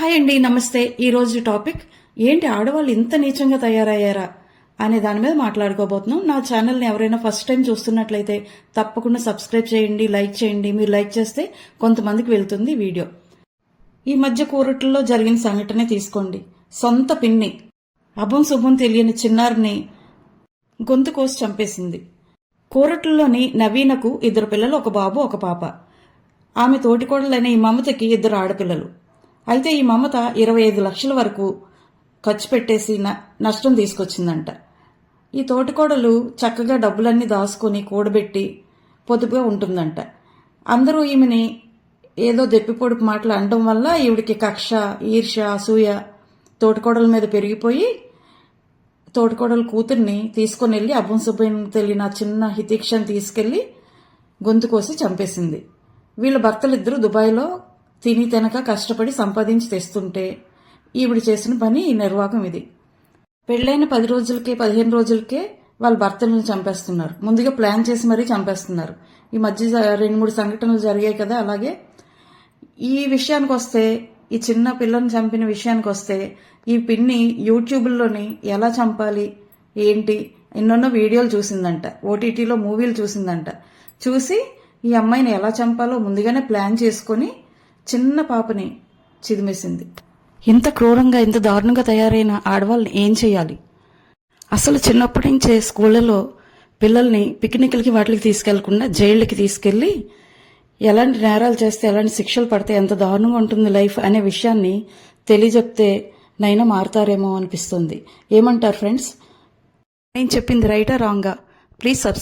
Hi అండి నమస్తే. ఈరోజు టాపిక్ ఏంటి ఆడవాళ్ళు ఇంత నీచంగా తయారయ్యారా అనే దాని మీద మాట్లాడుకోబోతున్నాం. నా ఛానల్ని ఎవరైనా ఫస్ట్ టైం చూస్తున్నట్లయితే తప్పకుండా సబ్స్క్రైబ్ చేయండి లైక్ చేయండి. మీరు లైక్ చేస్తే కొంతమందికి వెళ్తుంది వీడియో. ఈ మధ్య కూరట్లో జరిగిన సంఘటనే తీసుకోండి. సొంత పిన్ని అభం శుభం తెలియని చిన్నారిని గొంతు కోసి చంపేసింది. కూరట్లలోని నవీనకు ఇద్దరు పిల్లలు ఒక బాబు ఒక పాప. ఆమె తోటికోడలైన ఈ మమతకి ఇద్దరు ఆడపిల్లలు. అయితే ఈ మమత ఇరవై ఐదు లక్షల వరకు ఖర్చు పెట్టేసి న- నష్టం తీసుకొచ్చిందంట. ఈ తోటికోడలు చక్కగా డబ్బులన్నీ దాచుకొని కూడబెట్టి పొదుపుగా ఉంటుందంట. అందరూ ఈమెని ఏదో దెప్పిపొడుపు మాటలు అనడం వల్ల ఈవిడికి కక్ష ఈర్ష అసూయ తోటికోడల మీద పెరిగిపోయి తోటికోడల కూతుర్ని తీసుకొని వెళ్ళి అబ్బం సుబ్బయ్య తెలియని ఆ చిన్న హితీక్షను తీసుకెళ్ళి గొంతు కోసి చంపేసింది. వీళ్ళ భర్తలిద్దరూ దుబాయ్లో తిని తినక కష్టపడి సంపాదించి తెస్తుంటే ఈవిడ చేసిన పని ఈ నిర్వాహకం ఇది. పెళ్ళైన పది రోజులకే పదిహేను రోజులకే వాళ్ళ భర్తలను చంపేస్తున్నారు. ముందుగా ప్లాన్ చేసి మరీ చంపేస్తున్నారు. ఈ మధ్య రెండు మూడు సంఘటనలు జరిగాయి కదా అలాగే ఈ విషయానికి వస్తే ఈ చిన్న పిల్లని చంపిన విషయానికి వస్తే ఈ పిన్ని యూట్యూబ్లోని ఎలా చంపాలి ఏంటి ఎన్నెన్నో వీడియోలు చూసిందంట. ఓటీటీలో మూవీలు చూసిందంట. చూసి ఈ అమ్మాయిని ఎలా చంపాలో ముందుగానే ప్లాన్ చేసుకొని చిన్న పాపని చిదిమేసింది. ఇంత క్రూరంగా ఇంత దారుణంగా తయారైన ఆడవాళ్ళని ఏం చేయాలి? అసలు చిన్నప్పటి నుంచే స్కూళ్ళలో పిల్లల్ని పిక్నిక్లకి వాటికి తీసుకెళ్ళకుండా జైళ్ళకి తీసుకెళ్ళి ఎలాంటి నేరాలు చేస్తే ఎలాంటి శిక్షలు పడితే ఎంత దారుణంగా ఉంటుంది లైఫ్ అనే విషయాన్ని తెలియజెప్తే నైనా మారుతారేమో అనిపిస్తుంది. ఏమంటారు ఫ్రెండ్స్? నేను చెప్పింది రైటా రాంగా? Please subscribe